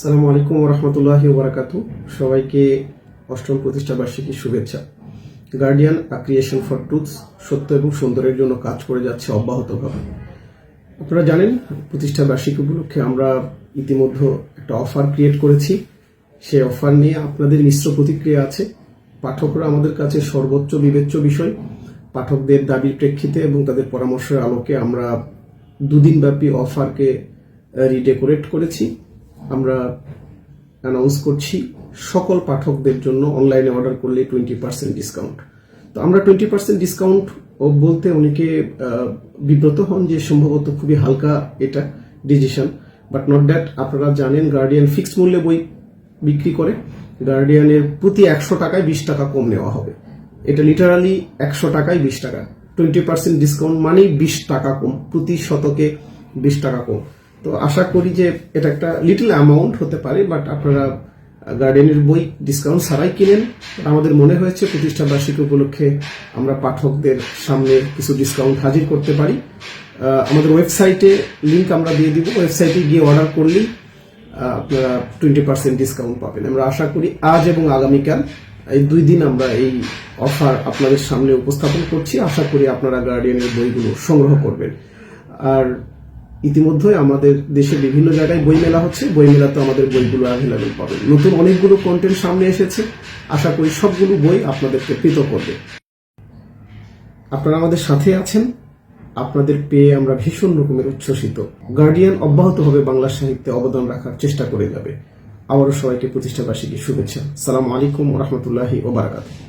সালামু আলাইকুম রহমতুল্লাহ বারাকাত সবাইকে অষ্টম প্রতিষ্ঠা বার্ষিকী শুভেচ্ছা। গার্ডিয়ান ক্রিয়েশন ফর ট্রুথস সত্য এবং সুন্দরের জন্য কাজ করে যাচ্ছে অব্যাহতভাবে। আপনারা জানেন, প্রতিষ্ঠা বার্ষিকী উপলক্ষে আমরা ইতিমধ্যে একটা অফার ক্রিয়েট করেছি। সেই অফার নিয়ে আপনাদের মিশ্র প্রতিক্রিয়া আছে। পাঠকরা আমাদের কাছে সর্বোচ্চ বিবেচ্য বিষয়। পাঠকদের দাবির প্রেক্ষিতে এবং তাদের পরামর্শের আলোকে আমরা দুদিন ব্যাপী অফারকে রিডেকোরেট করেছি। আমরা অ্যানাউন্স করছি, সকল পাঠকদের জন্য অনলাইনে অর্ডার করলে টোয়েন্টি পার্সেন্ট ডিসকাউন্ট তো আমরা টোয়েন্টি পার্সেন্ট ডিসকাউন্ট বলতে অনেকে বিব্রত হন যে সম্ভবত খুবই হালকা এটা ডিসিশন বাট নট দ্যাট আপনারা জানেন গার্ডিয়ান ফিক্স মূল্যে বই বিক্রি করে। গার্ডিয়ানের প্রতি একশো টাকায় বিশ টাকা কম নেওয়া হবে। এটা লিটারালি একশো টাকায় বিশ টাকা। টোয়েন্টি পার্সেন্ট ডিসকাউন্ট মানেই বিশ টাকা কম, প্রতি শতকে বিশ টাকা কম। তো আশা করি যে এটা একটা লিটল অ্যামাউন্ট হতে পারে বাট আপনারা গার্ডেনের বই ডিসকাউন্ট ছাড়াই কিনেন। আমাদের মনে হয়েছে প্রতিষ্ঠা বার্ষিকী উপলক্ষে আমরা পাঠকদের সামনে কিছু ডিসকাউন্ট হাজির করতে পারি। আমাদের ওয়েবসাইটে লিঙ্ক আমরা দিয়ে দিব। ওয়েবসাইটে গিয়ে অর্ডার করলেই আপনারা টোয়েন্টি পার্সেন্ট ডিসকাউন্ট পাবেন। আমরা আশা করি আজ এবং আগামীকাল এই দুই দিন আমরা এই অফার আপনাদের সামনে উপস্থাপন করছি। আশা করি আপনারা গার্ডিয়ানের বইগুলো সংগ্রহ করবেন। আর ইতিমধ্যে আমাদের দেশে বিভিন্ন জায়গায় বই মেলা হচ্ছে। বই মেলাতে আমাদের বইগুলো অ্যাভেলেবেল পাবেন। নতুন অনেকগুলো কন্টেন্ট সামনে এসেছে। আশা করি সবগুলো বই আপনাদেরকে প্রীত করবে। আপনারা আমাদের সাথে আছেন। আপনাদের পেয়ে আমরা ভীষণ রকমের উচ্ছ্বসিত। গার্ডিয়ান অব্যাহত অব্যাহতভাবে বাংলা সাহিত্যে অবদান রাখার চেষ্টা করে যাবে। আবারও সবাইকে প্রতিষ্ঠা বার্ষিকী শুভেচ্ছা। সালাম আলাইকুম রহমতুল্লাহি ওবারাকাত